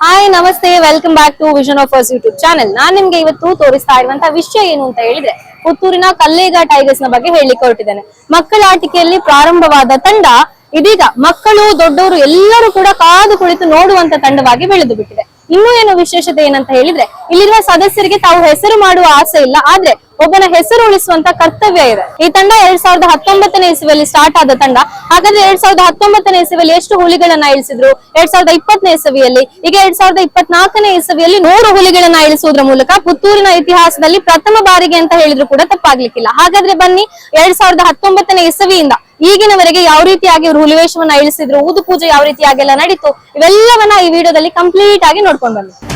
Hi ನಮಸ್ತೆ. Welcome back to vision of us YouTube channel ನಾನ್ ನಿಮ್ಗೆ ಇವತ್ತು ತೋರಿಸ್ತಾ ಇರುವಂತಹ ವಿಷಯ ಏನು ಅಂತ ಹೇಳಿದ್ರೆ, ಪುತ್ತೂರಿನ ಕಲ್ಲೇಗ ಟೈಗರ್ಸ್ನ ಬಗ್ಗೆ ಹೇಳಲಿಕ್ಕೆ ಹೊರಟಿದ್ದೇನೆ. ಮಕ್ಕಳ ಆಟಿಕೆಯಲ್ಲಿ ಪ್ರಾರಂಭವಾದ ತಂಡ ಇದೀಗ ಮಕ್ಕಳು, ದೊಡ್ಡವರು ಎಲ್ಲರೂ ಕೂಡ ಕಾದು ಕುಳಿತು ನೋಡುವಂತ ತಂಡವಾಗಿ ಬೆಳೆದು ಬಿಟ್ಟಿದೆ. ಇನ್ನೂ ಏನು ವಿಶೇಷತೆ ಏನಂತ ಹೇಳಿದ್ರೆ, ಇಲ್ಲಿರುವ ಸದಸ್ಯರಿಗೆ ತಾವು ಹೆಸರು ಮಾಡುವ ಆಸೆ ಇಲ್ಲ, ಆದ್ರೆ ಒಬ್ಬನ ಹೆಸರು ಉಳಿಸುವಂತ ಕರ್ತವ್ಯ ಇದೆ. ಈ ತಂಡ ಎರಡ್ ಸಾವಿರದ ಹತ್ತೊಂಬತ್ತನೇ ಇಸವಿಯಲ್ಲಿ ಸ್ಟಾರ್ಟ್ ಆದ ತಂಡ. ಹಾಗಾದ್ರೆ ಎರಡ್ ಸಾವಿರದ ಹತ್ತೊಂಬತ್ತನೇ ಇಸವಿಯಲ್ಲಿ ಎಷ್ಟು ಹುಲಿಗಳನ್ನ ಇಳಿಸಿದ್ರು? ಎರಡ್ ಸಾವಿರದ ಇಪ್ಪತ್ತನೇ ಇಸವಿಯಲ್ಲಿ, ಈಗ ಎರಡ್ ಸಾವಿರದ ಇಪ್ಪತ್ನಾಲ್ಕನೇ ಇಸವಿಯಲ್ಲಿ ನೂರು ಹುಲಿಗಳನ್ನ ಇಳಿಸುವುದರ ಮೂಲಕ ಪುತ್ತೂರಿನ ಇತಿಹಾಸದಲ್ಲಿ ಪ್ರಥಮ ಬಾರಿಗೆ ಅಂತ ಹೇಳಿದ್ರು ಕೂಡ ತಪ್ಪಾಗ್ಲಿಕ್ಕಿಲ್ಲ. ಹಾಗಾದ್ರೆ ಬನ್ನಿ, ಎರಡ್ ಸಾವಿರದ ಹತ್ತೊಂಬತ್ತನೇ ಇಸವಿಯಿಂದ ಈಗಿನವರೆಗೆ ಯಾವ ರೀತಿಯಾಗಿ ಇವರು ಹುಲಿವೇಶವನ್ನ ಇಳಿಸಿದ್ರು ಊದು ಪೂಜೆ ಯಾವ ರೀತಿಯಾಗೆಲ್ಲ ನಡೀತು, ಇವೆಲ್ಲವನ್ನ ಈ ವಿಡಿಯೋದಲ್ಲಿ ಕಂಪ್ಲೀಟ್ ಆಗಿ ನೋಡ್ಕೊಂಡು ಬನ್ನಿ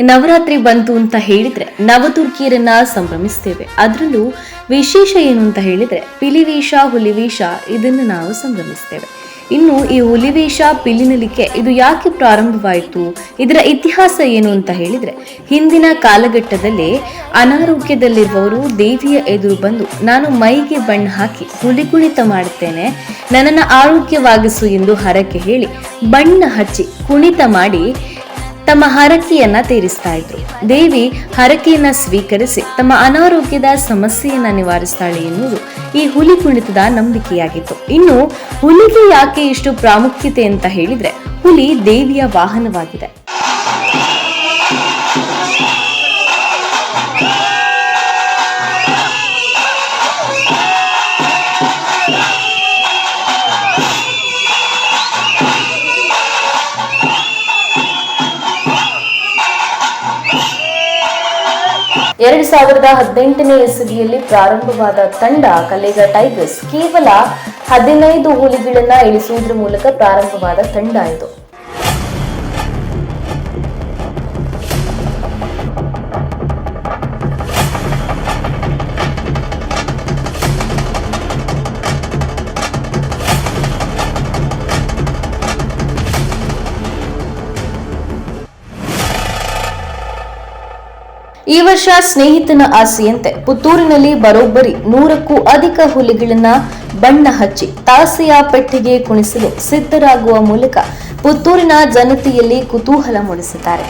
ನವರಾತ್ರಿ ಬಂತು ಅಂತ ಹೇಳಿದ್ರೆ ನವದುರ್ಗಿಯರನ್ನ ಸಂಭ್ರಮಿಸ್ತೇವೆ. ಅದರಲ್ಲೂ ವಿಶೇಷ ಏನು ಅಂತ ಹೇಳಿದ್ರೆ ಪಿಲಿವೇಷ, ಹುಲಿವೇಷ ಇದನ್ನು ನಾವು ಸಂಭ್ರಮಿಸ್ತೇವೆ. ಇನ್ನು ಈ ಹುಲಿವೇಷ, ಪಿಲಿನಲಿಕೆ ಇದು ಯಾಕೆ ಪ್ರಾರಂಭವಾಯಿತು? ಇದರ ಇತಿಹಾಸ ಏನು ಅಂತ ಹೇಳಿದ್ರೆ ಹಿಂದಿನ ಕಾಲಘಟ್ಟದಲ್ಲಿ ಅನಾರೋಗ್ಯದಲ್ಲಿರುವವರು ದೇವಿಯ ಎದುರು ಬಂದು, ನಾನು ಮೈಗೆ ಬಣ್ಣ ಹಾಕಿ ಹುಲಿ ಕುಣಿತ ಮಾಡುತ್ತೇನೆ, ನನ್ನನ್ನು ಆರೋಗ್ಯವಾಗಿಸು ಎಂದು ಹರಕೆ ಹೇಳಿ ಬಣ್ಣ ಹಚ್ಚಿ ಕುಣಿತ ಮಾಡಿ ತಮ್ಮ ಹರಕೆಯನ್ನ ತೀರಿಸ್ತಾ ಇದ್ರು. ದೇವಿ ಹರಕೆಯನ್ನ ಸ್ವೀಕರಿಸಿ ತಮ್ಮ ಅನಾರೋಗ್ಯದ ಸಮಸ್ಯೆಯನ್ನ ನಿವಾರಿಸ್ತಾಳೆ ಎನ್ನುವುದು ಈ ಹುಲಿ ಕುಣಿತದ ನಂಬಿಕೆಯಾಗಿತ್ತು. ಇನ್ನು ಹುಲಿಗೆ ಯಾಕೆ ಇಷ್ಟು ಪ್ರಾಮುಖ್ಯತೆ ಅಂತ ಹೇಳಿದ್ರೆ ಹುಲಿ ದೇವಿಯ ವಾಹನವಾಗಿದೆ. ಎರಡ್ ಸಾವಿರದ ಹದಿನೆಂಟನೇ ಇಸವಿಯಲ್ಲಿ ಪ್ರಾರಂಭವಾದ ತಂಡ ಕಲೆಗ ಟೈಗರ್ಸ್ ಕೇವಲ ಹದಿನೈದು ಹುಲಿಗಳನ್ನ ಇಳಿಸುವುದರ ಮೂಲಕ ಪ್ರಾರಂಭವಾದ ತಂಡ ಇದು. ಈ ವರ್ಷ ಸ್ನೇಹಿತನ ಆಸೆಯಂತೆ ಪುತ್ತೂರಿನಲ್ಲಿ ಬರೋಬ್ಬರಿ ನೂರಕ್ಕೂ ಅಧಿಕ ಹುಲಿಗಳನ್ನ ಬಣ್ಣ ಹಚ್ಚಿ ತಾಸೆಯ ಪೆಟ್ಟಿಗೆ ಕುಣಿಸಲು ಸಿದ್ಧರಾಗುವ ಮೂಲಕ ಪುತ್ತೂರಿನ ಜನತೆಯಲ್ಲಿ ಕುತೂಹಲ ಮೂಡಿಸಿದ್ದಾರೆ.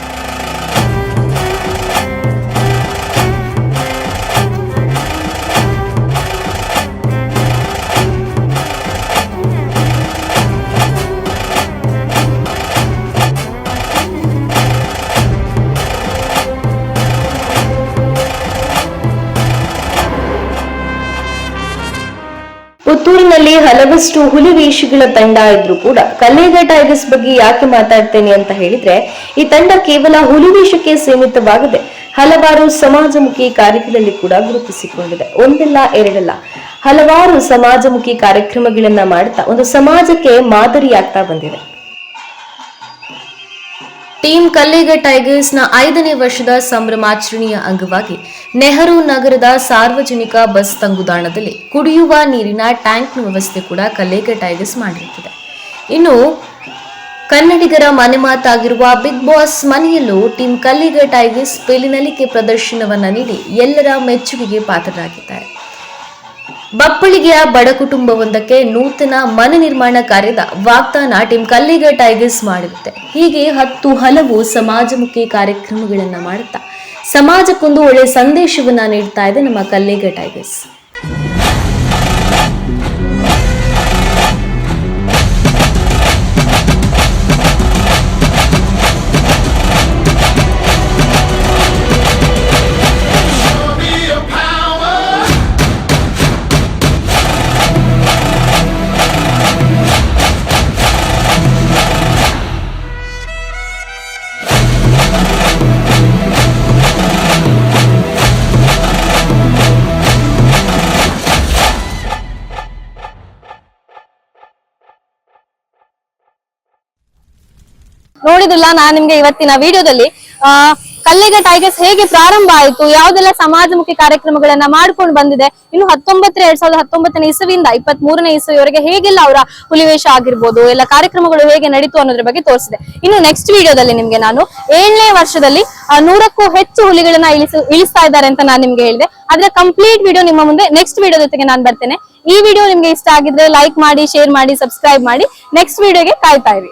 ಪುತ್ತೂರಿನಲ್ಲಿ ಹಲವಷ್ಟು ಹುಲಿ ವೇಷಗಳ ತಂಡ ಇದ್ರೂ ಕೂಡ ಕಲ್ಲೇಗ ಟೈಗರ್ಸ್ ಬಗ್ಗೆ ಯಾಕೆ ಮಾತಾಡ್ತೇನೆ ಅಂತ ಹೇಳಿದ್ರೆ, ಈ ತಂಡ ಕೇವಲ ಹುಲಿ ವೇಷಕ್ಕೆ ಸೀಮಿತವಾಗದೆ ಹಲವಾರು ಸಮಾಜಮುಖಿ ಕಾರ್ಯಗಳಲ್ಲಿ ಕೂಡ ಗುರುತಿಸಿಕೊಂಡಿದೆ. ಒಂದಲ್ಲ, ಎರಡಲ್ಲ, ಹಲವಾರು ಸಮಾಜಮುಖಿ ಕಾರ್ಯಕ್ರಮಗಳನ್ನ ಮಾಡ್ತಾ ಒಂದು ಸಮಾಜಕ್ಕೆ ಮಾದರಿಯಾಗ್ತಾ ಬಂದಿದೆ. ಟೀಮ್ ಕಲ್ಲೇಗ ಟೈಗರ್ಸ್ನ ಐದನೇ ವರ್ಷದ ಸಂಭ್ರಮಾಚರಣೆಯ ಅಂಗವಾಗಿ ನೆಹರು ನಗರದ ಸಾರ್ವಜನಿಕ ಬಸ್ ತಂಗುದಾಣದಲ್ಲಿ ಕುಡಿಯುವ ನೀರಿನ ಟ್ಯಾಂಕ್ ವ್ಯವಸ್ಥೆ ಕೂಡ ಕಲ್ಲೇಗ ಟೈಗರ್ಸ್ ಮಾಡಿರುತ್ತದೆ. ಇನ್ನು ಕನ್ನಡಿಗರ ಮನೆ ಮಾತಾಗಿರುವ ಬಿಗ್ ಬಾಸ್ ಮನೆಯಲ್ಲೂ ಟೀಮ್ ಕಲ್ಲಿಗ ಟೈಗರ್ಸ್ ಪೇಲಿನಲಿಕೆ ಪ್ರದರ್ಶನವನ್ನು ನೀಡಿ ಎಲ್ಲರ ಮೆಚ್ಚುಗೆಗೆ ಪಾತ್ರರಾಗಿದ್ದಾರೆ. ಬಪ್ಪಳಿಗೆಯ ಬಡ ಕುಟುಂಬವೊಂದಕ್ಕೆ ನೂತನ ಮನೆ ನಿರ್ಮಾಣ ಕಾರ್ಯದ ವಾಗ್ದಾನ ಟೀಮ್ ಕಲ್ಲಿಗ ಟೈಗರ್ಸ್ ಮಾಡುತ್ತೆ ಹೀಗೆ ಹತ್ತು ಹಲವು ಸಮಾಜಮುಖಿ ಕಾರ್ಯಕ್ರಮಗಳನ್ನ ಮಾಡುತ್ತಾ ಸಮಾಜಕ್ಕೊಂದು ಒಳ್ಳೆಯ ಸಂದೇಶವನ್ನ ನೀಡ್ತಾ ಇದೆ ನಮ್ಮ ಕಲ್ಲಿಗ ಟೈಗರ್ಸ್. ನೋಡಿದ್ರಲ್ಲ, ನಾನು ನಿಮ್ಗೆ ಇವತ್ತಿನ ವಿಡಿಯೋದಲ್ಲಿ, ಆ, ಕಲ್ಲಿಗ ಟೈಗರ್ಸ್ ಹೇಗೆ ಪ್ರಾರಂಭ ಆಯ್ತು, ಯಾವ್ದೆಲ್ಲ ಸಮಾಜಮುಖಿ ಕಾರ್ಯಕ್ರಮಗಳನ್ನ ಮಾಡ್ಕೊಂಡು ಬಂದಿದೆ, ಇನ್ನು ಹತ್ತೊಂಬತ್ತರ, ಎರಡ್ ಸಾವಿರದ ಹತ್ತೊಂಬತ್ತನೇ ಇಸವಿಯಿಂದ ಇಪ್ಪತ್ತ್ ಮೂರನೇ ಹೇಗೆಲ್ಲ ಅವರ ಹುಲಿವೇಶ ಆಗಿರ್ಬೋದು, ಎಲ್ಲ ಕಾರ್ಯಕ್ರಮಗಳು ಹೇಗೆ ನಡೀತು ಅನ್ನೋದ್ರ ಬಗ್ಗೆ ತೋರಿಸಿದೆ. ಇನ್ನು ನೆಕ್ಸ್ಟ್ ವಿಡಿಯೋದಲ್ಲಿ ನಿಮ್ಗೆ ನಾನು ಏಳನೇ ವರ್ಷದಲ್ಲಿ ನೂರಕ್ಕೂ ಹೆಚ್ಚು ಹುಲಿಗಳನ್ನ ಇಳಿಸ, ಇಳಿಸ್ತಾ ಇದ್ದಾರೆ ಅಂತ ನಾನು ನಿಮ್ಗೆ ಹೇಳಿದೆ. ಆದ್ರೆ ಕಂಪ್ಲೀಟ್ ವಿಡಿಯೋ ನಿಮ್ಮ ಮುಂದೆ ನೆಕ್ಸ್ಟ್ ವಿಡಿಯೋ ಜೊತೆಗೆ ನಾನು ಬರ್ತೇನೆ. ಈ ವಿಡಿಯೋ ನಿಮ್ಗೆ ಇಷ್ಟ ಆಗಿದ್ರೆ ಲೈಕ್ ಮಾಡಿ ಶೇರ್ ಮಾಡಿ ಸಬ್ಸ್ಕ್ರೈಬ್ ಮಾಡಿ ನೆಕ್ಸ್ಟ್ ವಿಡಿಯೋಗೆ ಕಾಯ್ತಾ ಇರಿ.